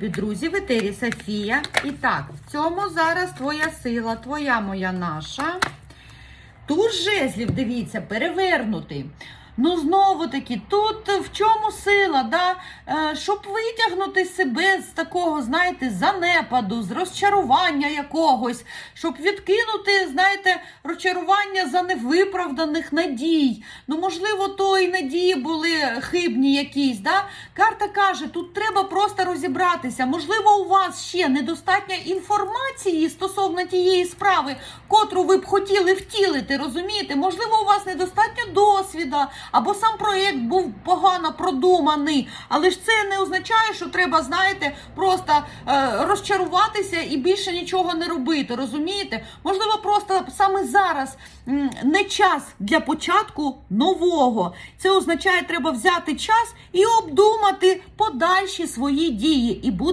Друзі, в етері Софія. І так, в цьому зараз твоя сила, твоя моя наша. Туз жезлів, дивіться, перевернутий. Ну, знову таки, тут в чому сила, да? Е, щоб витягнути себе з такого, знаєте, занепаду, з розчарування якогось, щоб відкинути, знаєте, розчарування за невиправданих надій. Ну, можливо, то і надії були хибні якісь. Да? Карта каже, тут треба просто розібратися. Можливо, у вас ще недостатньо інформації стосовно тієї справи, котру ви б хотіли втілити, розумієте? Можливо, у вас недостатньо досвіда, або сам проєкт був погано продуманий. Але ж це не означає, що треба, знаєте, просто розчаруватися і більше нічого не робити. Розумієте? Можливо, просто саме зараз не час для початку нового. Це означає, треба взяти час і обдумати подальші свої дії. І буде